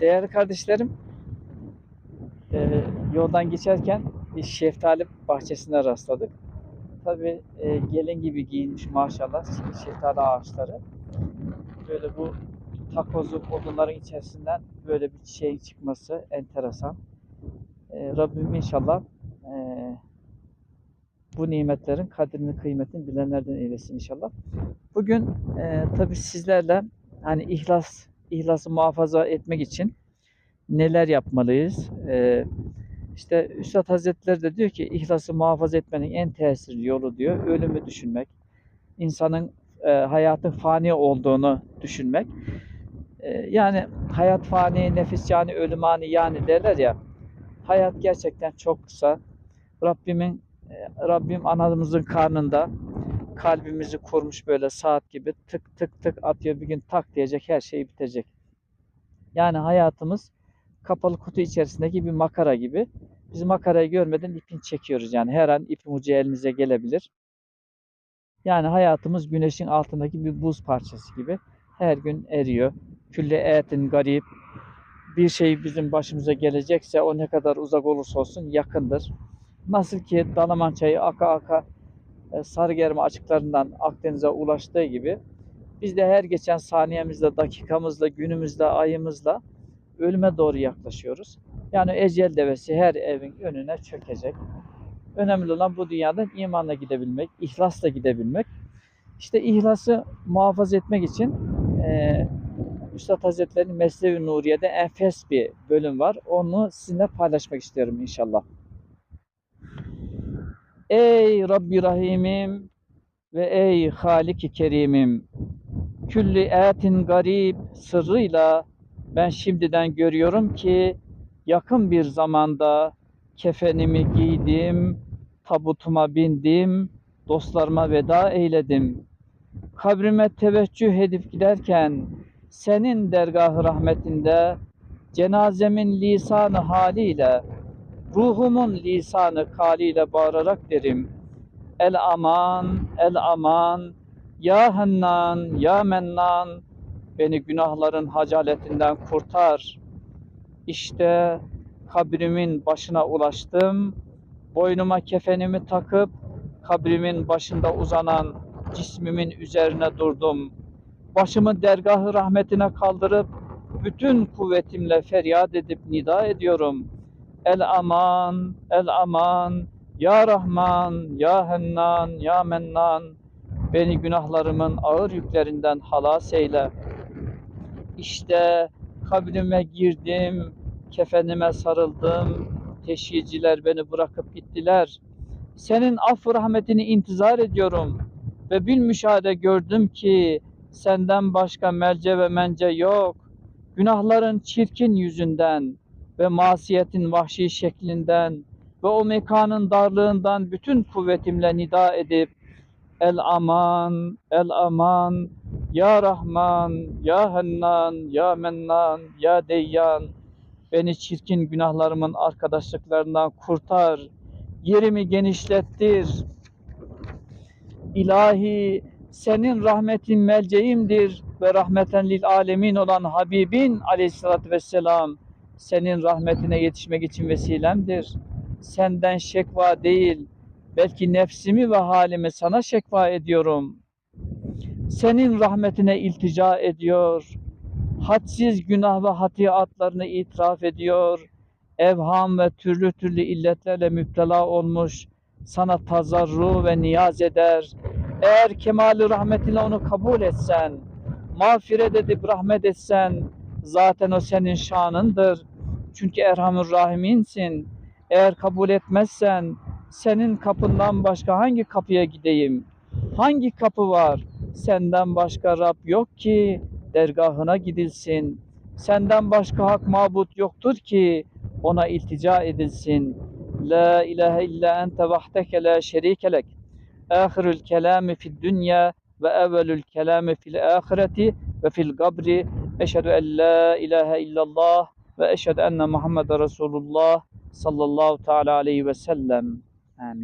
Değerli kardeşlerim, e, yoldan geçerken bir şeftali bahçesine rastladık. Tabii e, gelin gibi giyinmiş maşallah şeftali ağaçları. Böyle bu takozlu odunların içerisinden böyle bir şey çıkması enteresan. E, Rabbim inşallah e, bu nimetlerin kadrini kıymetini bilenlerden eylesin inşallah. Bugün e, tabii sizlerle hani ihlas ihlası muhafaza etmek için neler yapmalıyız? E, işte Üstad Hazretleri de diyor ki ihlası muhafaza etmenin en tesirli yolu diyor ölümü düşünmek. İnsanın e, hayatın fani olduğunu düşünmek. E, yani hayat fani, nefis yani ölüm ani yani derler ya. Hayat gerçekten çok kısa. Rabbimin e, Rabbim anamızın karnında kalbimizi kurmuş böyle saat gibi tık tık tık atıyor bir gün tak diyecek her şey bitecek. Yani hayatımız kapalı kutu içerisindeki bir makara gibi. Biz makarayı görmeden ipini çekiyoruz yani her an ipin ucu elimize gelebilir. Yani hayatımız güneşin altındaki bir buz parçası gibi. Her gün eriyor. Külle etin garip. Bir şey bizim başımıza gelecekse o ne kadar uzak olursa olsun yakındır. Nasıl ki Dalaman çayı aka aka Sarıgerme açıklarından Akdeniz'e ulaştığı gibi biz de her geçen saniyemizde, dakikamızla, günümüzle, ayımızla ölüme doğru yaklaşıyoruz. Yani ecel devesi her evin önüne çökecek. Önemli olan bu dünyadan imanla gidebilmek, ihlasla gidebilmek. İşte ihlası muhafaza etmek için e, Üstad Hazretleri'nin Mesnevi Nuriye'de enfes bir bölüm var. Onu sizinle paylaşmak istiyorum inşallah. Ey Rabbi Rahimim ve ey Halik-i Kerimim. Külli etin garip sırrıyla ben şimdiden görüyorum ki yakın bir zamanda kefenimi giydim, tabutuma bindim, dostlarıma veda eyledim. Kabrime teveccüh edip giderken senin dergah rahmetinde cenazemin lisanı haliyle ruhumun lisanı kaliyle bağırarak derim. El aman, el aman, ya Hannan, ya Mennan, beni günahların hacaletinden kurtar. İşte kabrimin başına ulaştım. Boynuma kefenimi takıp kabrimin başında uzanan cismimin üzerine durdum. Başımı dergahı rahmetine kaldırıp bütün kuvvetimle feryat edip nida ediyorum. El aman, el aman, ya Rahman, ya Hennan, ya Mennan, beni günahlarımın ağır yüklerinden halas eyle. İşte kabrime girdim, kefenime sarıldım, teşhiyeciler beni bırakıp gittiler. Senin af rahmetini intizar ediyorum ve bil müşahede gördüm ki senden başka melce ve mence yok. Günahların çirkin yüzünden ve masiyetin vahşi şeklinden ve o mekanın darlığından bütün kuvvetimle nida edip El aman, el aman, ya Rahman, ya Hennan, ya Mennan, ya Deyyan, beni çirkin günahlarımın arkadaşlıklarından kurtar, yerimi genişlettir. İlahi, senin rahmetin melceğimdir ve rahmeten lil alemin olan Habibin aleyhissalatü vesselam, senin rahmetine yetişmek için vesilemdir. Senden şekva değil, belki nefsimi ve halimi sana şekva ediyorum. Senin rahmetine iltica ediyor. Hadsiz günah ve hatiatlarını itiraf ediyor. Evham ve türlü türlü illetlerle müptela olmuş. Sana tazarru ve niyaz eder. Eğer kemali rahmetinle onu kabul etsen, mağfiret edip rahmet etsen, zaten o senin şanındır. Çünkü Erhamur Rahiminsin. Eğer kabul etmezsen, senin kapından başka hangi kapıya gideyim? Hangi kapı var? Senden başka Rab yok ki dergahına gidilsin. Senden başka hak mabut yoktur ki ona iltica edilsin. La ilahe illa ente vahdeke la şerike lek. Ahirul kelami fid dünya ve evvelül kelami fil ahireti ve fil kabri. Eşhedü en la ilahe illallah ve eşhedü enne Muhammed Resulullah sallallahu teala aleyhi ve sellem. Amin.